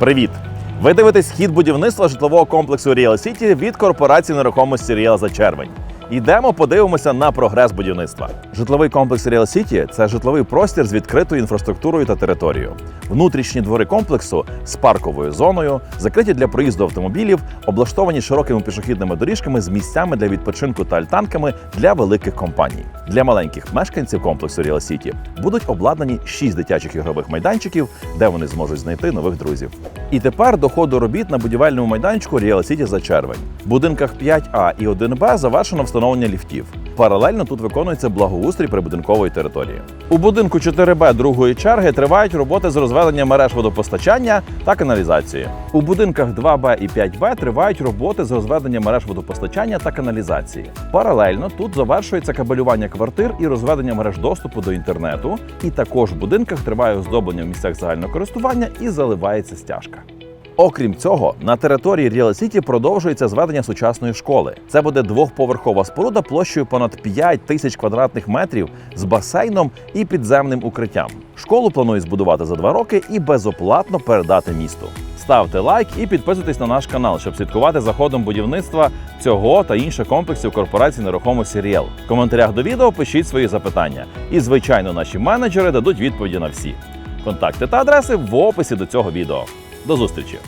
Привіт! Ви дивитесь хід будівництва житлового комплексу Real City від корпорації нерухомості Real за червень. Йдемо, подивимося на прогрес будівництва. Житловий комплекс Real City – це житловий простір з відкритою інфраструктурою та територією. Внутрішні двори комплексу з парковою зоною, закриті для проїзду автомобілів, облаштовані широкими пішохідними доріжками з місцями для відпочинку та альтанками для великих компаній. Для маленьких мешканців комплексу Real City будуть обладнані 6 дитячих ігрових майданчиків, де вони зможуть знайти нових друзів. І тепер до ходу робіт на будівельному майданчику Real City за червень. В будинках 5А і 1Б завершено встановлення ліфтів. Паралельно тут виконується благоустрій прибудинкової території. У будинку 4Б другої черги тривають роботи з розведення мереж водопостачання та каналізації. У будинках 2Б і 5Б тривають роботи з розведення мереж водопостачання та каналізації. Паралельно тут завершується кабелювання квартир і розведення мереж доступу до інтернету. І також в будинках триває оздоблення в місцях загального користування і заливається стяжка. Окрім цього, на території Real продовжується зведення сучасної школи. Це буде двохповерхова споруда площею понад 5 тисяч квадратних метрів з басейном і підземним укриттям. Школу планують збудувати за два роки і безоплатно передати місту. Ставте лайк і підписуйтесь на наш канал, щоб слідкувати за ходом будівництва цього та інших комплексів корпорації нерухомості Ріел. В коментарях до відео пишіть свої запитання. І, звичайно, наші менеджери дадуть відповіді на всі. Контакти та адреси в описі до цього відео. До зустрічі!